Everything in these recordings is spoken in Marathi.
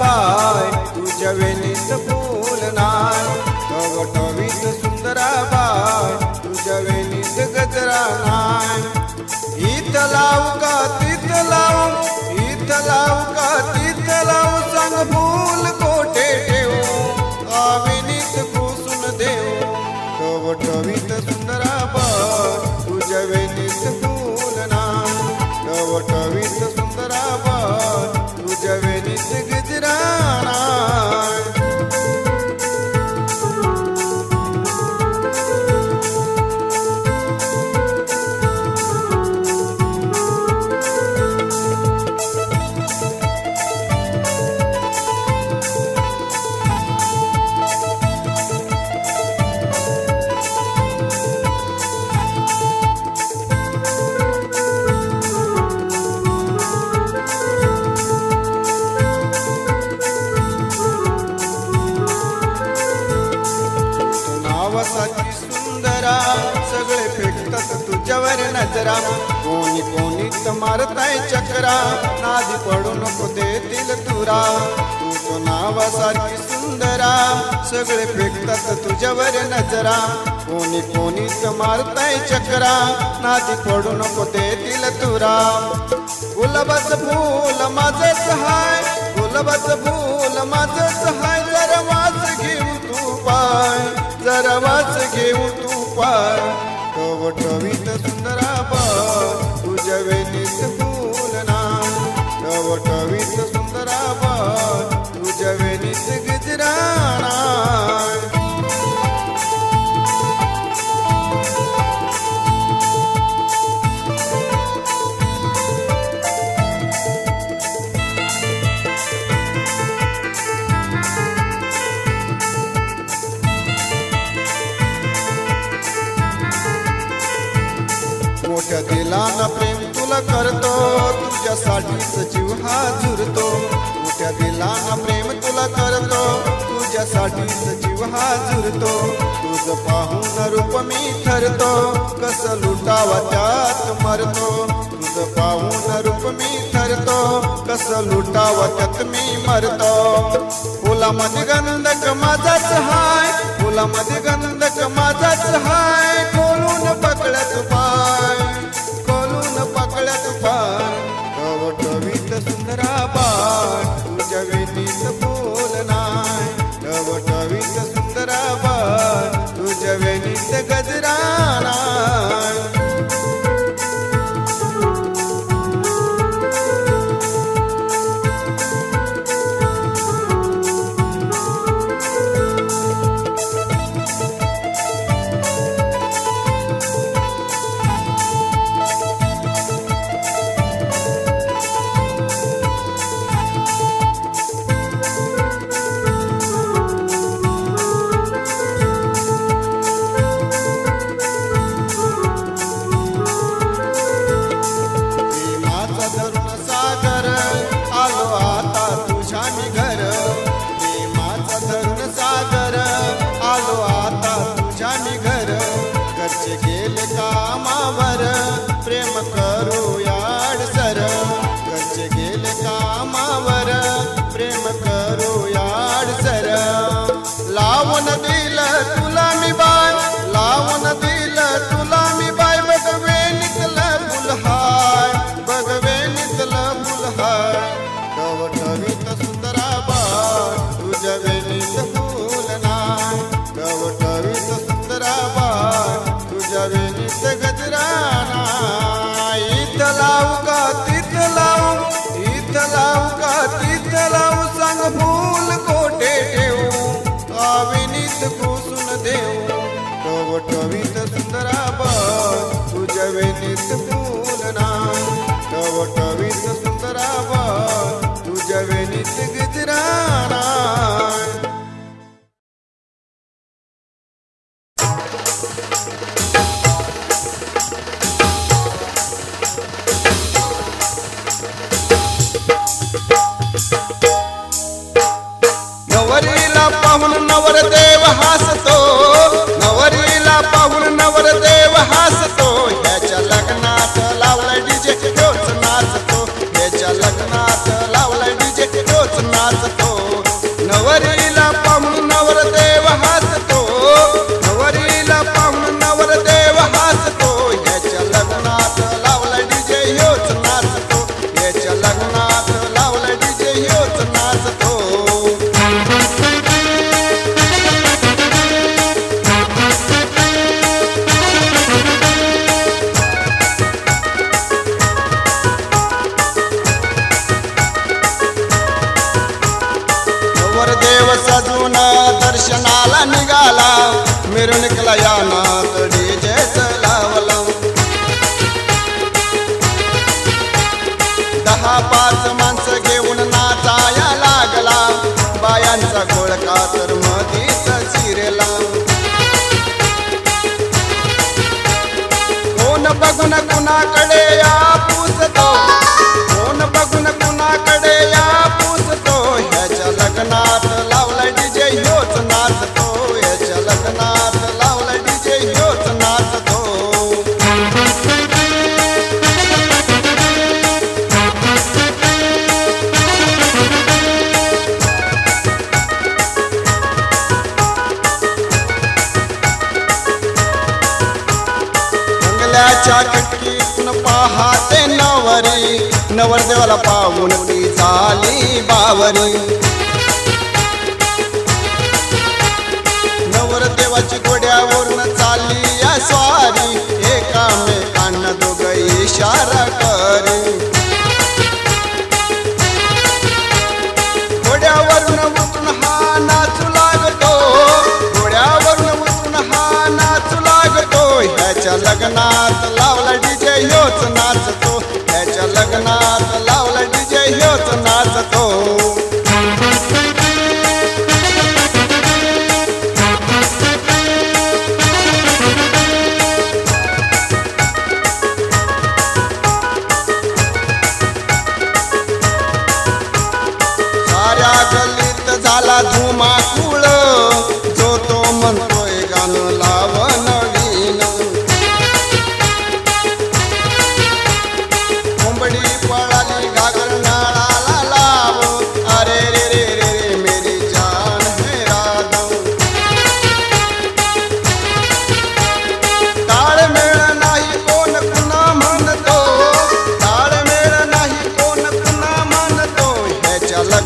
बाय तुझ्या वेणीत फूल नाय. टवटवीत सुंदरा बाय तुझ्या वेणीत गजरा नाय. इत लावू का तिथ लावू इत लावू का तिथ लावू सांग फूल वसाची सुंदरा सगळे फेकतात तुझ्यावर नजरा. कोणी कोणी तर मारताय चक्रा नादी पडू नको देतील तुरा. तू तो नावासारखी सुंदरा सगळे फेकतात तुझ्यावर नजरा. कोणी कोणी मारताय चक्रा नादी पडू नको देतील तुरा. गुलाबाचं फूल माझच हाय गुलाबाचं फूल माझच हाय जर माझ जरा घेऊ तू पार. टवटवीत सुंदरा पार तुझ्या वेणीत फुलना नाय तुझ्यासाठी सचिव हा झुरतो मोठ्या दिला प्रेम तुला करतो. तुझ्यासाठी सचिव हा झुरतो तुझं पाहून रूप मी ठरतो. कसं लुटावा त्यात मरतो. तुझं पाहून रूप मी ठरतो. कसं लुटावा त्यात मी मरतो. फुलामध्ये गंधक माझाच हाय. फुलामध्ये गंधक माझाच हाय. टवटवीत सुंदरा बाय तुझ्या वेणीत फूल नाय टवटवीत सुंदरा बाय तुझ्या वेणीत माणसं घेऊन नाचाया लागला. बायांचा गोळका तर मधीच शिरला. कोण बघून कुणाकडे या? जंगलाच्या खिडकीतून पाहाते नवरी. नवरदेवाला पाहून ती झाली बावरी. नवरदेवाची घोड्यावरून चालली या स्वारी. एकामेकांना दोघ इशारा करी. घोड्यावरून लग्नात लावला डीजे योच नाचतो. त्याच्या लग्नात लावला डीजे योच नाचतो.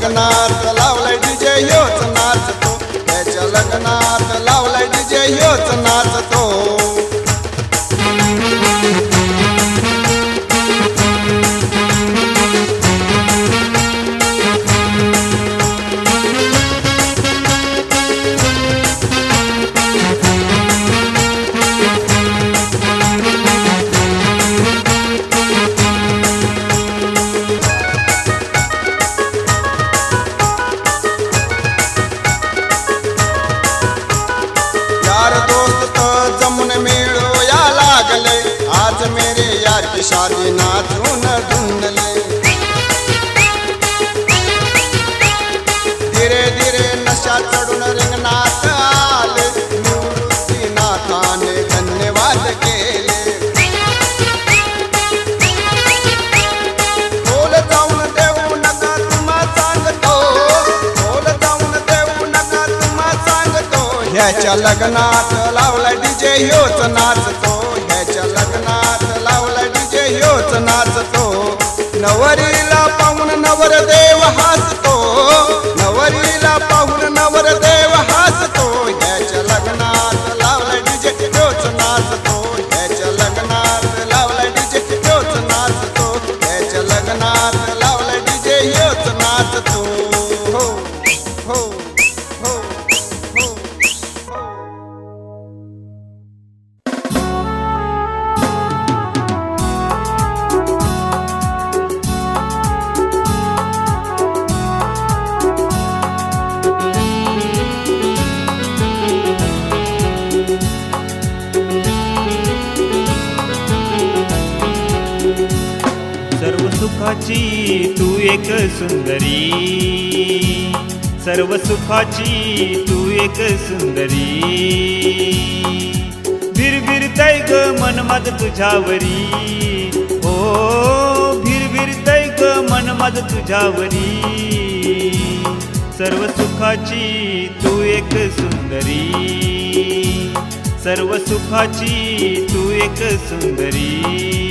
लग्नात लावलाय डीजे योच नाचतो त्याच्या लग्नात लावलाय डीजे योच नाचतो शादी नाचून ढूंढले धीरे धीरे नशा चढून रिंगणात आले. निवृत्ती धन्यवाद केले. बोल जाऊन देऊ नका तुम्हा सांगतो. बोल जाऊन देऊ नका तुम्हा सांगतो. ह्याच्या लग्नात लावला डीजे ह्योच नाचतो ह्याच्या नाचतो. नवरीला पाहून नवर दे सुखाची तू एक सुंदरी. सर्व सुखाची तू एक सुंदरी. भिरभिरतय ग मन मद तुझ्यावरी. ओ भिरभिरतय ग मन मद तुझ्यावरी. सर्व सुखाची तू एक सुंदरी. सर्व सुखाची तू एक सुंदरी.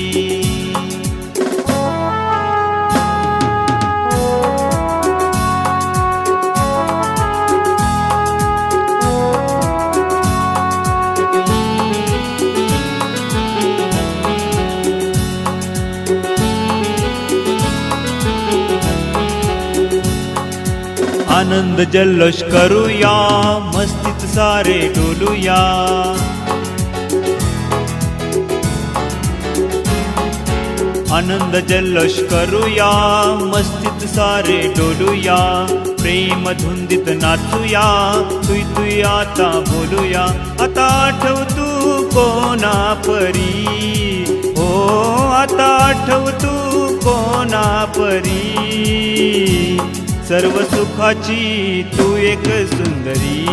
आनंद जल्लोष करूया मस्तीत सारे डोलूया. आनंद जल्लोष करूया मस्तीत सारे डोलूया. प्रेम धुंदीत नाचूया तुई तुई आता बोलूया. आता आठव तू कोणा परी हो आता आठव तू कोणा परी सर्व सुखाची तू एक सुंदरी.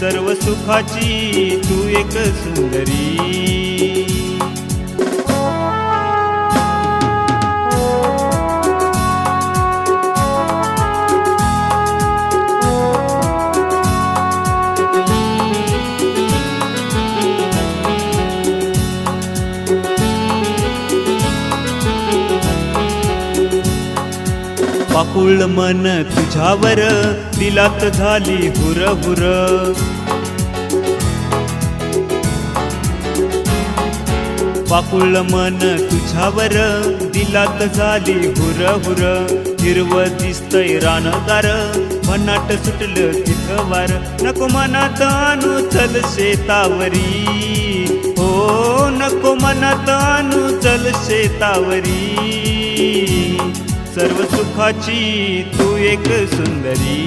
सर्व सुखाची तू एक सुंदरी. पाकुळ मन तुझ्यावर दिलात झाली हुर हुर पाकुळ मन तुझ्यावर दिलात झाली हुर हुर हिरव दिसतय रानगार भन्नाट सुटलं तिथं वार नको मनात आणू चल शेतावरी. हो नको मनात आणू चल शेतावरी. सर्व सुखाची तू एक सुंदरी.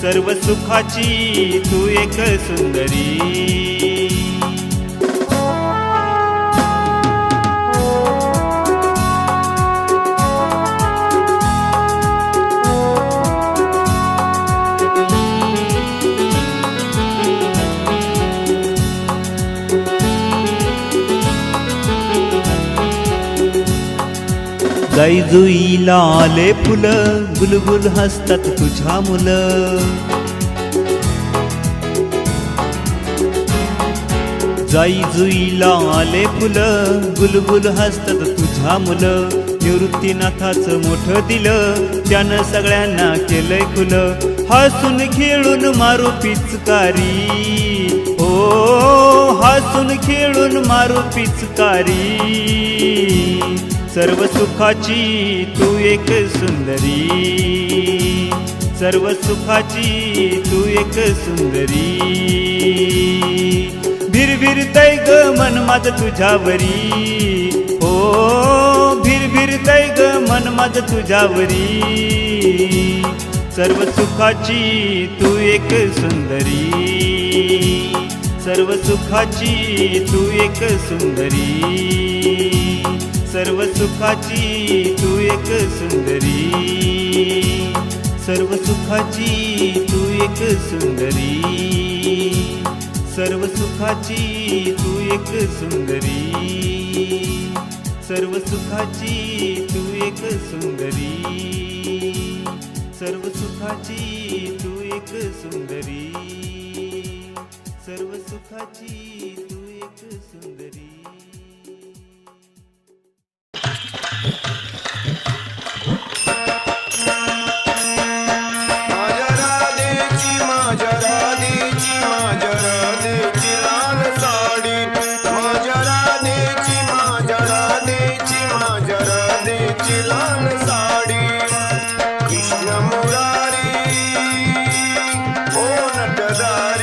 सर्व सुखाची तू एक सुंदरी. जाई आले फुलं गुलगुल हसतात तुझ्या मुलं. जाईजुईला आले फुलं गुलगुल हसतात तुझ्या मुलं. निवृत्तीनाथाचं मोठं दिलं त्यानं सगळ्यांना केलंय खुलं. हसून खेळून मारू पिचकारी. हो हसून खेळून मारू पिचकारी. सर्व सुखाची तू एक सुंदरी. सर्व सुखाची तू एक सुंदरी. भिरभिरतय ग मन माझ तुझ्यावरी. हो भिरभिरतय ग मन माझ तुझ्यावरी. सर्व सुखाची तू एक सुंदरी. सर्व सुखाची तू एक सुंदरी. सर्व सुखाची तू एक सुंदरी. सर्व सुखाची तू एक सुंदरी. सर्व सुखाची तू एक सुंदरी. सर्व सुखाची तू एक सुंदरी. सर्व सुखाची तू एक सुंदरी. सर्व सुखाची तू एक सुंदरी.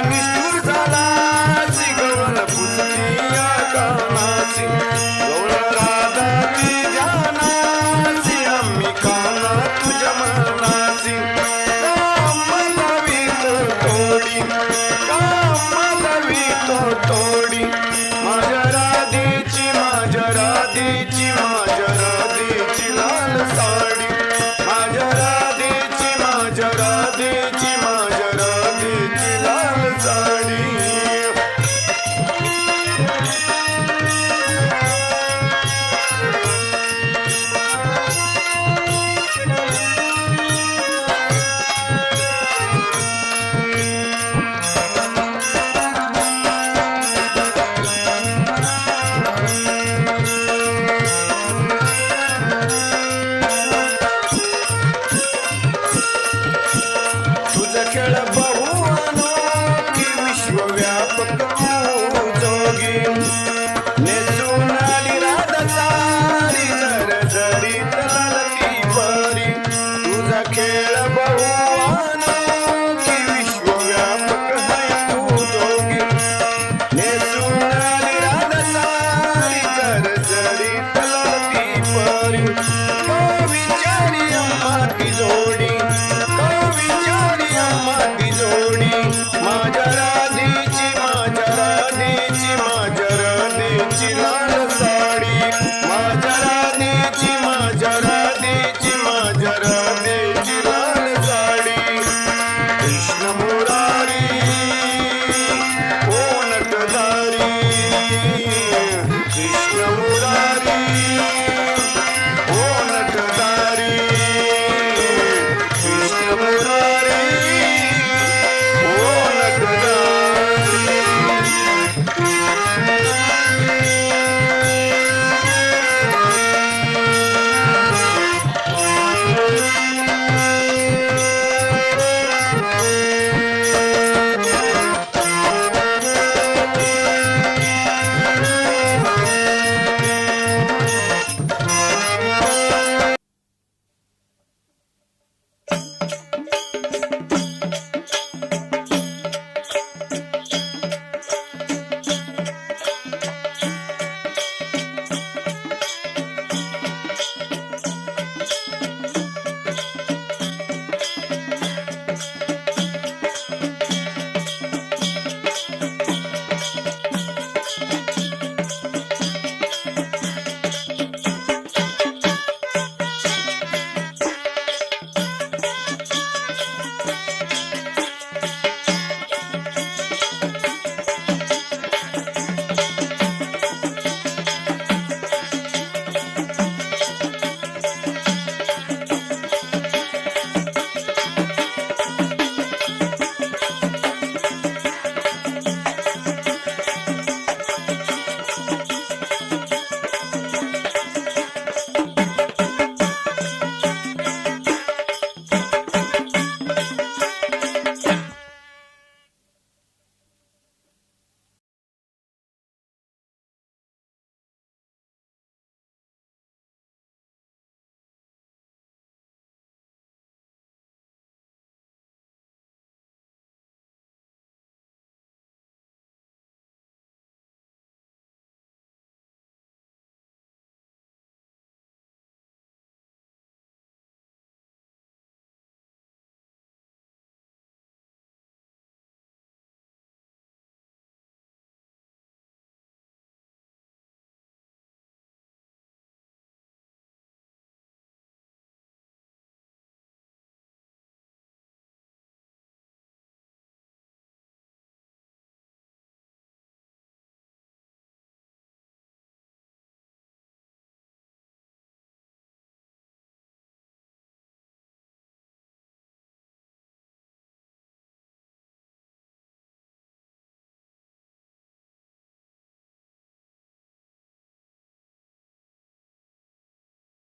निष्ठूर झाला